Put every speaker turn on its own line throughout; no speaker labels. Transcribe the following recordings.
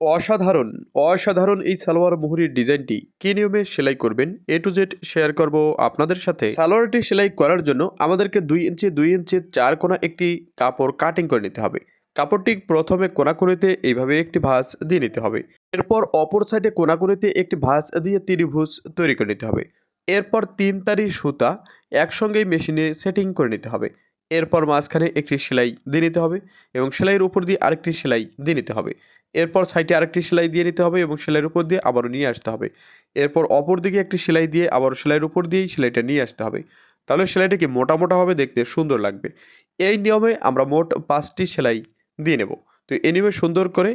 অসাধারণ অসাধারণ এই সালোয়ার মুহুরির ডিজাইনটি কি নিয়মে সেলাই করবেন? এ টু জেড শেয়ার করব আপনাদের সাথে। সালোয়ারটি সেলাই করার জন্য আমাদেরকে দুই ইঞ্চি দুই ইঞ্চি, চার কোনা একটি কাপড় কাটিং করে নিতে হবে। কাপড়টি প্রথমে কোনাকুনিতে এইভাবে একটি ভাঁজ দিয়ে নিতে হবে। এরপর অপর সাইডে কোনাকুনিতে একটি ভাঁজ দিয়ে ত্রিভুজ তৈরি করে নিতে হবে। এরপর তিন তারি সুতা একসঙ্গেই মেশিনে সেটিং করে নিতে হবে। এরপর মাঝখানে একটি সেলাই দিয়ে নিতে হবে এবং সেলাইয়ের উপর দিয়ে আরেকটি সেলাই দিয়ে নিতে হবে। এরপর সাইডে আরেকটি সেলাই দিয়ে নিতে হবে এবং সেলাইয়ের উপর দিয়ে আবারও নিয়ে আসতে হবে। এরপর অপর দিকে একটি সেলাই দিয়ে আবার সেলাইয়ের উপর দিয়েই সেলাইটা নিয়ে আসতে হবে। তাহলে সেলাইটা কি মোটা মোটা হবে? দেখতে সুন্দর লাগবে। এই নিয়মে আমরা মোট পাঁচটি সেলাই দিয়ে নেব। তো এই নিয়মে সুন্দর করে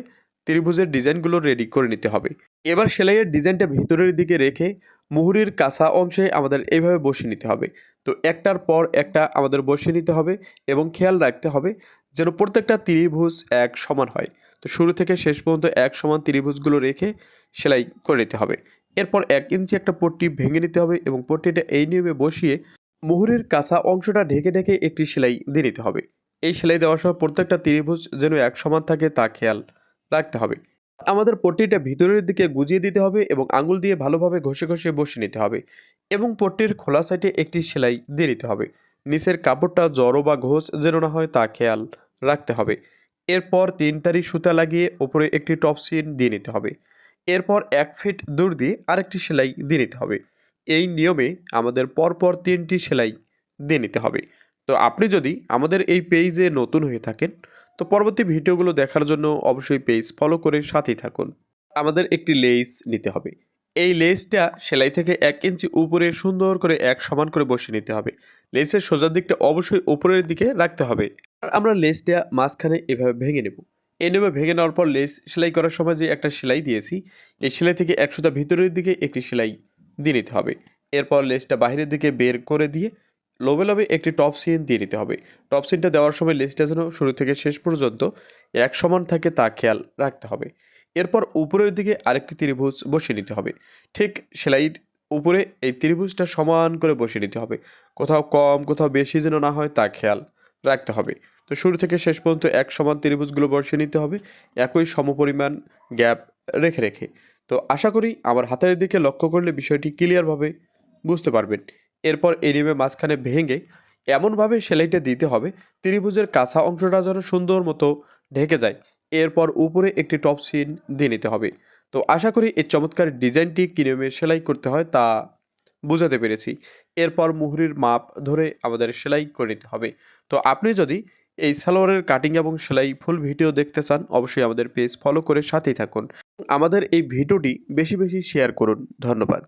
ত্রিভুজের ডিজাইনগুলো রেডি করে নিতে হবে। এবার সেলাইয়ের ডিজাইনটা ভিতরের দিকে রেখে মুহুরির কাঁচা অংশে আমাদের এইভাবে বসিয়ে নিতে হবে। তো একটার পর একটা আমাদের বসিয়ে নিতে হবে এবং খেয়াল রাখতে হবে যেন প্রত্যেকটা ত্রিভুজ এক সমান হয়। তো শুরু থেকে শেষ পর্যন্ত এক সমান ত্রিভুজগুলো রেখে সেলাই করে নিতে হবে। এরপর এক ইঞ্চি একটা পট্টি ভেঙে নিতে হবে এবং পট্টিটা এই নিয়মে বসিয়ে মুহুরের কাঁচা অংশটা ঢেকে ঢেকে একটি সেলাই দিয়ে নিতে হবে। এই সেলাই দেওয়ার সময় প্রত্যেকটা ত্রিভুজ যেন এক সমান থাকে তা খেয়াল রাখতে হবে। আমাদের পট্টিটা ভিতরের দিকে গুজিয়ে দিতে হবে এবং আঙুল দিয়ে ভালোভাবে ঘষে ঘষে বসে নিতে হবে এবং পট্টির খোলা সাইডে একটি সেলাই দিয়ে নিতে হবে। নিচের কাপড়টা জড়ো বা ঘোষ যেন না হয় তা খেয়াল রাখতে হবে। এরপর তিন তারি সুতা লাগিয়ে ওপরে একটি টপ সিন দিয়ে নিতে হবে। এরপর এক ফিট দূর দিয়ে আরেকটি সেলাই দিয়ে নিতে হবে। এই নিয়মে আমাদের পরপর তিনটি সেলাই দিয়ে নিতে হবে। তো আপনি যদি আমাদের এই পেজে নতুন হয়ে থাকেন তো পরবর্তী ভিডিওগুলো দেখার জন্য অবশ্যই পেজ ফলো করে সাথেই থাকুন। আমাদের একটি লেস নিতে হবে। এই লেসটা সেলাই থেকে এক ইঞ্চি উপরে সুন্দর করে এক সমান করে বসিয়ে নিতে হবে। লেসের সোজার দিকটা অবশ্যই উপরের দিকে রাখতে হবে। আর আমরা লেসটা মাঝখানে এভাবে ভেঙে নেব। এ নেমে ভেঙে নেওয়ার পর লেস সেলাই করার সময় যে একটা সেলাই দিয়েছি, এই সেলাই থেকে একশোটা ভিতরের দিকে একটি সেলাই দিয়ে নিতে হবে। এরপর লেসটা বাইরের দিকে বের করে দিয়ে লোবে লোবে একটি টপ সিন দিয়ে নিতে হবে। টপ সিনটা দেওয়ার সময় লেসটা যেন শুরু থেকে শেষ পর্যন্ত এক সমান থাকে তা খেয়াল রাখতে হবে। এরপর উপরের দিকে আরেকটি ত্রিভুজ বসিয়ে নিতে হবে। ঠিক সেলাইয়ের উপরে এই ত্রিভুজটা সমান করে বসিয়ে নিতে হবে। কোথাও কম, কোথাও বেশি যেন না হয় তা খেয়াল রাখতে হবে। তো শুরু থেকে শেষ পর্যন্ত এক সমান ত্রিভুজগুলো বসিয়ে নিতে হবে। একই সমপরিমাণ গ্যাপ রেখে রেখে। তো আশা করি আমার হাতের দিকে লক্ষ্য করলে বিষয়টি ক্লিয়ারভাবে বুঝতে পারবেন। এরপর এই নিয়মে মাঝখানে ভেঙে এমনভাবে সেলাইটা দিতে হবে। ত্রিভুজের কাঁচা অংশটা যেন সুন্দর মতো ঢেকে যায়। এরপর উপরে একটি টপ সিন দিয়ে নিতে হবে। তো আশা করি এই চমৎকার ডিজাইনটি কী নিয়মে সেলাই করতে হয় তা বোঝাতে পেরেছি। এরপর মুহুরির মাপ ধরে আমাদের সেলাই করে নিতে হবে। তো আপনি যদি এই সালোয়ারের কাটিং এবং সেলাই ফুল ভিডিও দেখতে চান, অবশ্যই আমাদের পেজ ফলো করে সাথেই থাকুন। আমাদের এই ভিডিওটি বেশি বেশি শেয়ার করুন। ধন্যবাদ।